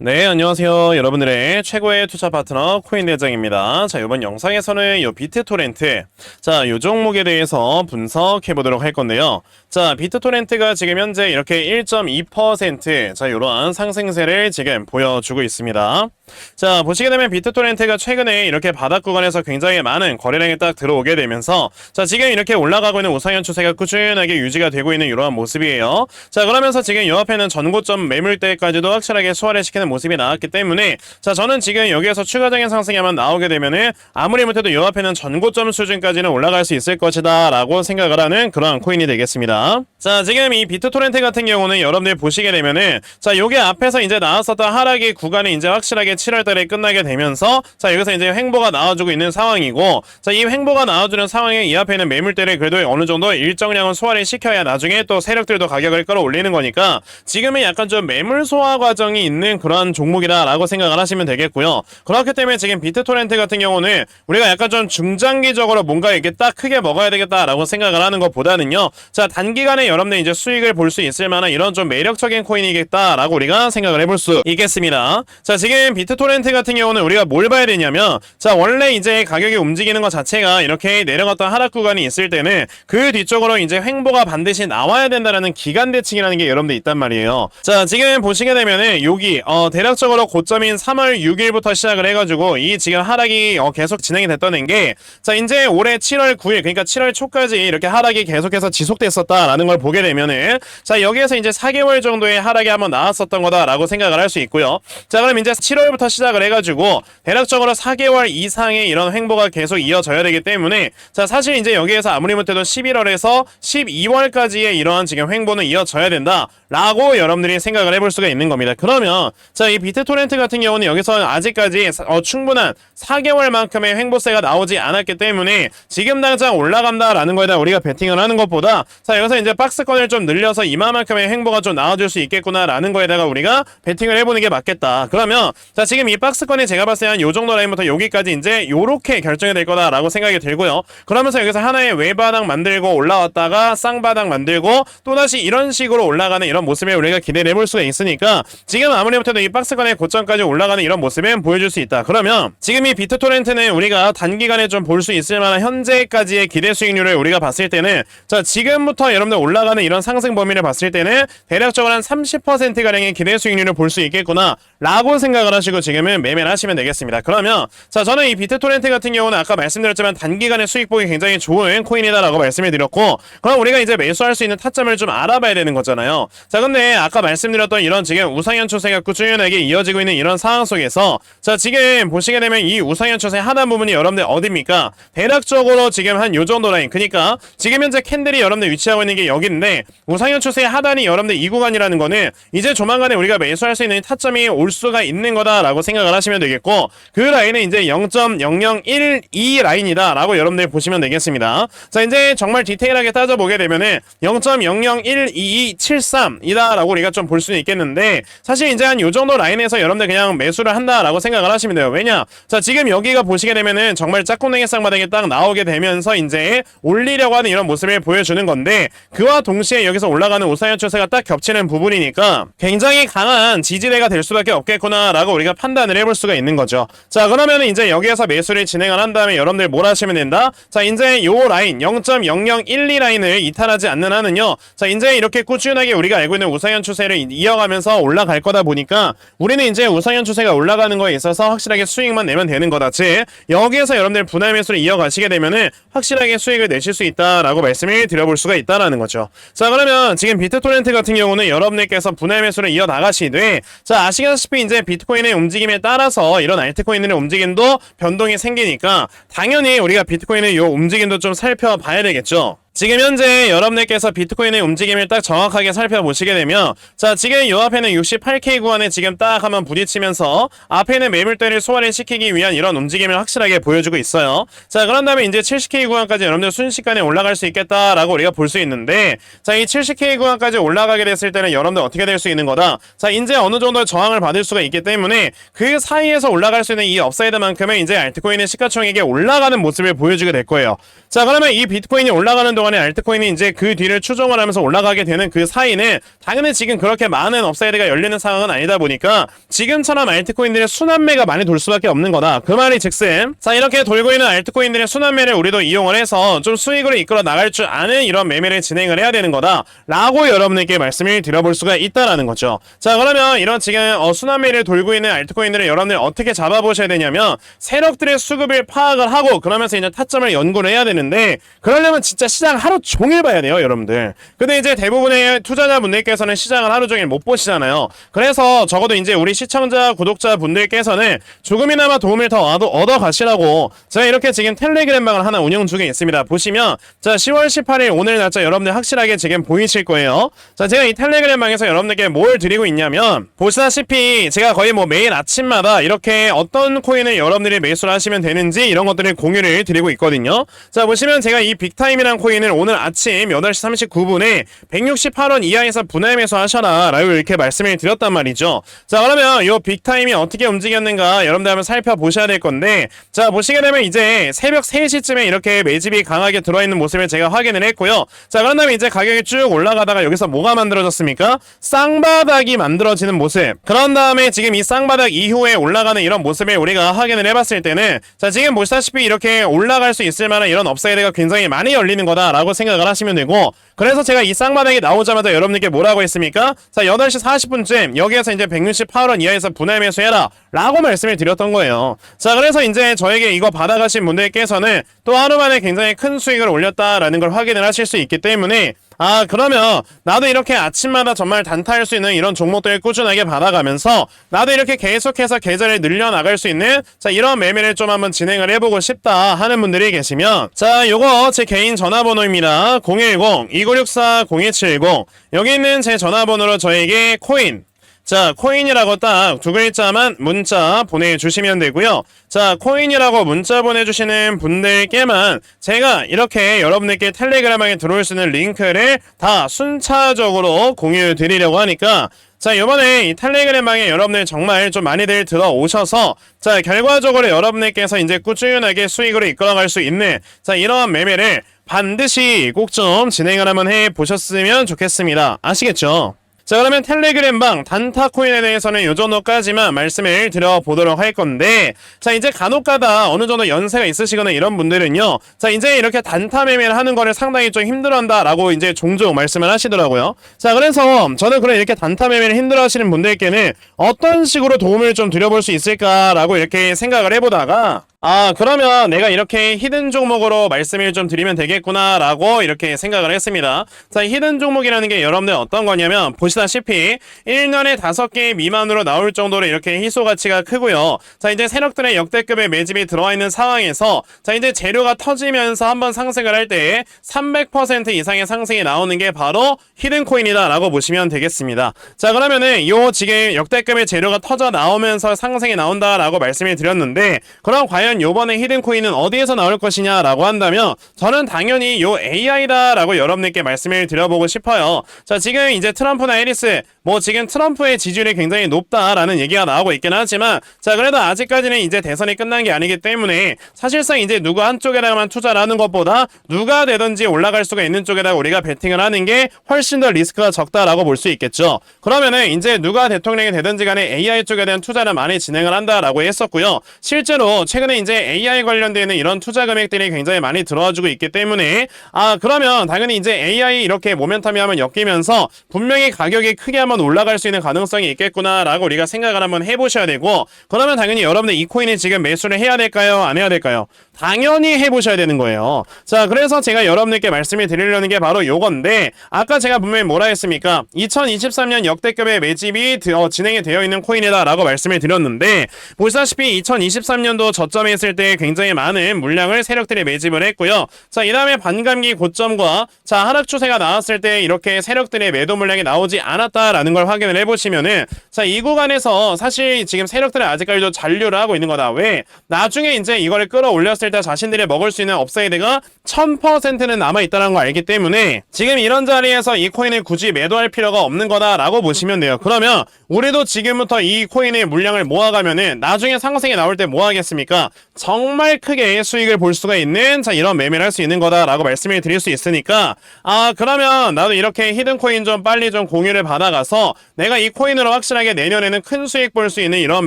네, 안녕하세요. 여러분들의 최고의 투자 파트너 코인 대장입니다. 자, 이번 영상에서는 요 비트토렌트. 자, 요 종목에 대해서 분석해 보도록 할 건데요. 자, 비트토렌트가 지금 현재 이렇게 1.2% 자, 요러한 상승세를 지금 보여주고 있습니다. 자, 보시게 되면 비트토렌트가 최근에 이렇게 바닥 구간에서 굉장히 많은 거래량이 딱 들어오게 되면서 자, 지금 이렇게 올라가고 있는 우상현 추세가 꾸준하게 유지가 되고 있는 이러한 모습이에요. 자, 그러면서 지금 요 앞에는 전고점 매물대까지도 확실하게 소화를 시키는 모습이 나왔기 때문에 자, 저는 지금 여기에서 추가적인 한번 나오게 되면은 아무리 못해도 요 앞에는 전고점 수준까지는 올라갈 수 있을 것이다 라고 생각을 하는 그러한 코인이 되겠습니다. 자, 지금 이 비트 토렌트 같은 경우는 여러분들 보시게 되면은 자, 요게 앞에서 이제 나왔었던 하락의 구간이 이제 확실하게 7월 달에 끝나게 되면서 자, 여기서 이제 횡보가 나와주고 있는 상황이고 자, 이 횡보가 나와주는 상황에 이 앞에 있는 매물대를 그래도 어느 정도 일정량은 소화를 시켜야 나중에 또 세력들도 가격을 끌어올리는 거니까 지금은 약간 좀 매물 소화 과정이 있는 그러한 종목이다라고 생각을 하시면 되겠고요. 그렇기 때문에 지금 비트 토렌트 같은 경우는 우리가 약간 좀 중장기적으로 뭔가 이렇게 딱 크게 먹어야 되겠다라고 생각을 하는 것보다는요. 자, 단기간에 여러분들 이제 수익을 볼 수 있을 만한 이런 좀 매력적인 코인이겠다라고 우리가 생각을 해볼 수 있겠습니다. 자, 지금 비트토렌트 같은 경우는 우리가 뭘 봐야 되냐면 자, 원래 이제 가격이 움직이는 것 자체가 이렇게 내려갔던 하락 구간이 있을 때는 그 뒤쪽으로 이제 횡보가 반드시 나와야 된다라는 기간 대칭이라는 게 여러분들 있단 말이에요. 자, 지금 보시게 되면은 여기 어 대략적으로 고점인 3월 6일부터 시작을 해가지고 이 지금 하락이 어, 계속 진행이 됐던 게 자, 이제 올해 7월 9일 그러니까 7월 초까지 이렇게 하락이 계속해서 지속됐었다라는 걸 보게 되면은 자, 여기에서 이제 4개월 정도의 하락이 한번 나왔었던 거다라고 생각을 할 수 있고요. 자, 그럼 이제 7월부터 시작을 해가지고 대략적으로 4개월 이상의 이런 횡보가 계속 이어져야 되기 때문에 자, 사실 이제 여기에서 아무리 못해도 11월에서 12월까지의 이러한 지금 횡보는 이어져야 된다라고 여러분들이 생각을 해볼 수가 있는 겁니다. 그러면 자, 이 비트 토렌트 같은 경우는 여기서 아직까지 어, 충분한 4개월만큼의 횡보세가 나오지 않았기 때문에 지금 당장 올라간다라는 거에다 우리가 베팅을 하는 것보다 자, 여기서 이제 박 스권을 좀 늘려서 이만큼의 횡보가 좀 나와줄 수 있겠구나라는 거에다가 우리가 베팅을 해보는 게 맞겠다. 그러면 자, 지금 이 박스권이 제가 봤을 때 한 요 정도 라인부터 여기까지 이제 요렇게 결정이 될 거다라고 생각이 들고요. 그러면서 여기서 하나의 외바닥 만들고 올라왔다가 쌍바닥 만들고 또다시 이런 식으로 올라가는 이런 모습을 우리가 기대를 해볼 수가 있으니까 지금 아무리 못해도 이 박스권의 고점까지 올라가는 이런 모습은 보여줄 수 있다. 그러면 지금 이 비트토렌트는 우리가 단기간에 좀 볼 수 있을 만한 현재까지의 기대 수익률을 우리가 봤을 때는 자 지금부터 여러분들 올라 가는 이런 상승 범위를 봤을 때는 대략적으로 한 30%가량의 기대 수익률을 볼 수 있겠구나 라고 생각을 하시고 지금은 매매를 하시면 되겠습니다. 그러면 자 저는 이 비트토렌트 같은 경우는 아까 말씀드렸지만 단기간에 수익 보기 굉장히 좋은 코인이다라고 말씀을 드렸고 그럼 우리가 이제 매수할 수 있는 타점을 좀 알아봐야 되는 거잖아요. 자 근데 아까 말씀드렸던 이런 지금 우상현 추세가 꾸준하게 이어지고 있는 이런 상황 속에서 자 지금 보시게 되면 이 우상현 추세 하단 부분이 여러분들 어디입니까? 대략적으로 지금 한 요 정도 라인 그러니까 지금 현재 캔들이 여러분들 위치하고 있는 게 여기 인데 우상현 추세의 하단이 여러분들 이 구간이라는 거는 이제 조만간에 우리가 매수할 수 있는 타점이 올 수가 있는 거다라고 생각을 하시면 되겠고 그 라인은 이제 0.0012 라인이다라고 여러분들 보시면 되겠습니다. 자 이제 정말 디테일하게 따져보게 되면은 0.001273이다라고 우리가 좀 볼 수는 있겠는데 사실 이제 한 요 정도 라인에서 여러분들 그냥 매수를 한다라고 생각을 하시면 돼요. 왜냐? 자 지금 여기가 보시게 되면은 정말 짝꿍냉이 쌍바닥이 딱 나오게 되면서 이제 올리려고 하는 이런 모습을 보여주는 건데 그와 동시에 여기서 올라가는 우상현 추세가 딱 겹치는 부분이니까 굉장히 강한 지지대가 될 수밖에 없겠구나라고 우리가 판단을 해볼 수가 있는 거죠. 자 그러면 이제 여기에서 매수를 진행을 한 다음에 여러분들 뭘 하시면 된다? 자 이제 요 라인 0.0012 라인을 이탈하지 않는 한은요. 자 이제 이렇게 꾸준하게 우리가 알고 있는 우상현 추세를 이어가면서 올라갈 거다 보니까 우리는 이제 우상현 추세가 올라가는 거에 있어서 확실하게 수익만 내면 되는 거다. 즉 여기에서 여러분들 분할 매수를 이어가시게 되면은 확실하게 수익을 내실 수 있다라고 말씀을 드려볼 수가 있다라는 거죠. 자 그러면 지금 비트토렌트 같은 경우는 여러분들께서 분할 매수를 이어 나가시되 자 아시다시피 이제 비트코인의 움직임에 따라서 이런 알트코인들의 움직임도 변동이 생기니까 당연히 우리가 비트코인의 요 움직임도 좀 살펴봐야 되겠죠. 지금 현재 여러분들께서 비트코인의 움직임을 딱 정확하게 살펴보시게 되면 자 지금 요 앞에는 68K 구간에 지금 딱 한번 부딪히면서 앞에는 매물대를 소화를 시키기 위한 이런 움직임을 확실하게 보여주고 있어요. 자 그런 다음에 이제 70K 구간까지 여러분들 순식간에 올라갈 수 있겠다라고 우리가 볼 수 있는데 자 이 70K 구간까지 올라가게 됐을 때는 여러분들 어떻게 될 수 있는 거다. 자 이제 어느 정도 저항을 받을 수가 있기 때문에 그 사이에서 올라갈 수 있는 이 업사이드만큼은 이제 알트코인의 시가총액이 올라가는 모습을 보여주게 될 거예요. 자 그러면 이 비트코인이 올라가는 동안 동안에 알트코인이 이제 그 뒤를 추종을 하면서 올라가게 되는 그 사이는 당연히 지금 그렇게 많은 업사이드가 열리는 상황은 아니다 보니까 지금처럼 알트코인들의 순환매가 많이 돌 수밖에 없는 거다. 그 말이 즉슨 자 이렇게 돌고 있는 알트코인들의 순환매를 우리도 이용을 해서 좀 수익으로 이끌어 나갈 줄 아는 이런 매매를 진행을 해야 되는 거다. 라고 여러분에게 말씀을 드려볼 수가 있다라는 거죠. 자 그러면 이런 지금 어, 순환매를 돌고 있는 알트코인들을 여러분들 어떻게 잡아보셔야 되냐면 세력들의 수급을 파악을 하고 그러면서 이제 타점을 연구를 해야 되는데 그러려면 진짜 시장 하루 종일 봐야 돼요 여러분들. 근데 이제 대부분의 투자자분들께서는 시장을 하루 종일 못 보시잖아요. 그래서 적어도 이제 우리 시청자 구독자 분들께서는 조금이나마 도움을 더 얻어 가시라고 제가 이렇게 지금 텔레그램 방을 하나 운영 중에 있습니다. 보시면 자 10월 18일 오늘 날짜 여러분들 확실하게 지금 보이실 거예요. 자 제가 이 텔레그램 방에서 여러분들께 뭘 드리고 있냐면 보시다시피 제가 거의 뭐 매일 아침마다 이렇게 어떤 코인을 여러분들이 매수를 하시면 되는지 이런 것들을 공유를 드리고 있거든요. 자 보시면 제가 이 빅타임이란 코인을 오늘 아침 8시 39분에 168원 이하에서 분할 매수하셔라 라고 이렇게 말씀을 드렸단 말이죠. 자 그러면 이 빅타임이 어떻게 움직였는가 여러분들 한번 살펴보셔야 될 건데 자 보시게 되면 이제 새벽 3시쯤에 이렇게 매집이 강하게 들어있는 모습을 제가 확인을 했고요. 자 그런 다음에 이제 가격이 쭉 올라가다가 여기서 뭐가 만들어졌습니까? 쌍바닥이 만들어지는 모습. 그런 다음에 지금 이 쌍바닥 이후에 올라가는 이런 모습을 우리가 확인을 해봤을 때는 자 지금 보시다시피 이렇게 올라갈 수 있을 만한 이런 업사이드가 굉장히 많이 열리는 거다 라고 생각을 하시면 되고 그래서 제가 이 쌍바닥이 나오자마자 여러분들께 뭐라고 했습니까? 자 8시 40분쯤 여기에서 이제 168원 이하에서 분할 매수해라 라고 말씀을 드렸던 거예요. 자 그래서 이제 저에게 이거 받아가신 분들께서는 또 하루 만에 굉장히 큰 수익을 올렸다라는 걸 확인을 하실 수 있기 때문에 아 그러면 나도 이렇게 아침마다 정말 단타할 수 있는 이런 종목들을 꾸준하게 받아가면서 나도 이렇게 계속해서 계좌를 늘려나갈 수 있는 자 이런 매매를 좀 한번 진행을 해보고 싶다 하는 분들이 계시면 자 요거 제 개인 전화번호입니다. 010-2964-0170 여기 있는 제 전화번호로 저에게 코인 자, 코인이라고 딱 두 글자만 문자 보내주시면 되고요. 자, 코인이라고 문자 보내주시는 분들께만 제가 이렇게 여러분들께 텔레그램에 들어올 수 있는 링크를 다 순차적으로 공유 드리려고 하니까 자, 이번에 이 텔레그램방에 여러분들 정말 좀 많이들 들어오셔서 자, 결과적으로 여러분들께서 이제 꾸준하게 수익으로 이끌어갈 수 있는 자, 이러한 매매를 반드시 꼭 좀 진행을 한번 해 보셨으면 좋겠습니다. 아시겠죠? 자 그러면 텔레그램방 단타 코인에 대해서는 요 정도까지만 말씀을 드려보도록 할 건데 자 이제 간혹가다 어느 정도 연세가 있으시거나 이런 분들은요 자 이제 이렇게 단타 매매를 하는 거를 상당히 좀 힘들어한다라고 이제 종종 말씀을 하시더라고요. 자 그래서 저는 그런 이렇게 단타 매매를 힘들어하시는 분들께는 어떤 식으로 도움을 좀 드려볼 수 있을까라고 이렇게 생각을 해보다가 아 그러면 내가 이렇게 히든 종목으로 말씀을 좀 드리면 되겠구나 라고 이렇게 생각을 했습니다. 자 히든 종목이라는 게 여러분들 어떤 거냐면 보시다시피 1년에 5개 미만으로 나올 정도로 이렇게 희소 가치가 크고요. 자 이제 세력들의 역대급의 매집이 들어와 있는 상황에서 자 이제 재료가 터지면서 한번 상승을 할 때 300% 이상의 상승이 나오는 게 바로 히든 코인이다 라고 보시면 되겠습니다. 자 그러면은 요 지금 역대급의 재료가 터져 나오면서 상승이 나온다 라고 말씀을 드렸는데 그럼 과연 요번에 히든 코인은 어디에서 나올 것이냐 라고 한다면 저는 당연히 요 AI다 라고 여러분들께 말씀을 드려보고 싶어요. 자 지금 이제 트럼프나 해리스 뭐 지금 트럼프의 지지율이 굉장히 높다라는 얘기가 나오고 있긴 하지만 자 그래도 아직까지는 이제 대선이 끝난 게 아니기 때문에 사실상 이제 누구 한쪽에다가만 투자를 하는 것보다 누가 되든지 올라갈 수가 있는 쪽에다가 우리가 베팅을 하는 게 훨씬 더 리스크가 적다라고 볼 수 있겠죠. 그러면은 이제 누가 대통령이 되든지 간에 AI 쪽에 대한 투자를 많이 진행을 한다라고 했었고요. 실제로 최근에 이제 AI 관련되는 이런 투자 금액들이 굉장히 많이 들어와주고 있기 때문에 아 그러면 당연히 이제 AI 이렇게 모멘텀이 한번 엮이면서 분명히 가격이 크게 한번 올라갈 수 있는 가능성이 있겠구나라고 우리가 생각을 한번 해보셔야 되고 그러면 당연히 여러분들 이 코인을 지금 매수를 해야 될까요? 안 해야 될까요? 당연히 해보셔야 되는 거예요. 자 그래서 제가 여러분들께 말씀을 드리려는 게 바로 요건데 아까 제가 분명히 뭐라 했습니까? 2023년 역대급의 매집이 드- 어, 진행이 되어 있는 코인이다 라고 말씀을 드렸는데 보시다시피 2023년도 저점에 있을 때 굉장히 많은 물량을 세력들이 매집을 했고요. 자 이 다음에 반감기 고점과 자 하락 추세가 나왔을 때 이렇게 세력들의 매도 물량이 나오지 않았다라는 걸 확인을 해보시면은 자 이 구간에서 사실 지금 세력들은 아직까지도 잔류를 하고 있는 거다. 왜? 나중에 이제 이거를 끌어올렸을 때 자신들이 먹을 수 있는 업사이드가 1000%는 남아있다는 걸 알기 때문에 지금 이런 자리에서 이 코인을 굳이 매도할 필요가 없는 거다라고 보시면 돼요. 그러면 우리도 지금부터 이 코인의 물량을 모아가면은 나중에 상승이 나올 때 뭐 하겠습니까? 정말 크게 수익을 볼 수가 있는 자 이런 매매를 할 수 있는 거다라고 말씀을 드릴 수 있으니까 아 그러면 나도 이렇게 히든 코인 좀 빨리 좀 공유를 받아가서 내가 이 코인으로 확실하게 내년에는 큰 수익 볼 수 있는 이런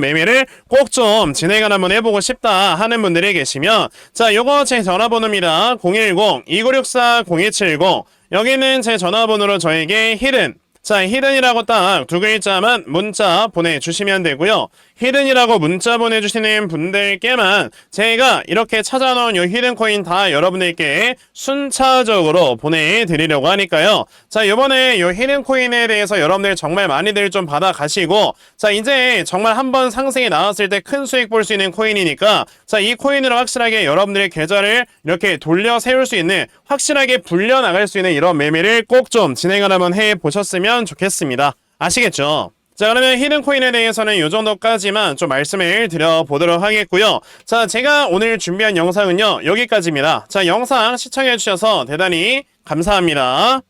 매매를 꼭 좀 진행을 한번 해보고 싶다 하는 분들이 계시면 자 요거 제 전화번호입니다 010-2964-0270 여기는 제 전화번호로 저에게 히든 자, 히든이라고 딱 두 글자만 문자 보내주시면 되고요. 히든이라고 문자 보내주시는 분들께만 제가 이렇게 찾아놓은 요 히든 코인 다 여러분들께 순차적으로 보내드리려고 하니까요. 자, 요번에 요 히든 코인에 대해서 여러분들 정말 많이들 좀 받아가시고, 자, 이제 정말 한번 상승이 나왔을 때 큰 수익 볼 수 있는 코인이니까, 자, 이 코인으로 확실하게 여러분들의 계좌를 이렇게 돌려 세울 수 있는, 확실하게 불려나갈 수 있는 이런 매매를 꼭 좀 진행을 한번 해 보셨으면 좋겠습니다. 아시겠죠? 자 그러면 히든 코인에 대해서는 이 정도까지만 좀 말씀을 드려보도록 하겠고요. 자 제가 오늘 준비한 영상은요 여기까지입니다. 자 영상 시청해 주셔서 대단히 감사합니다.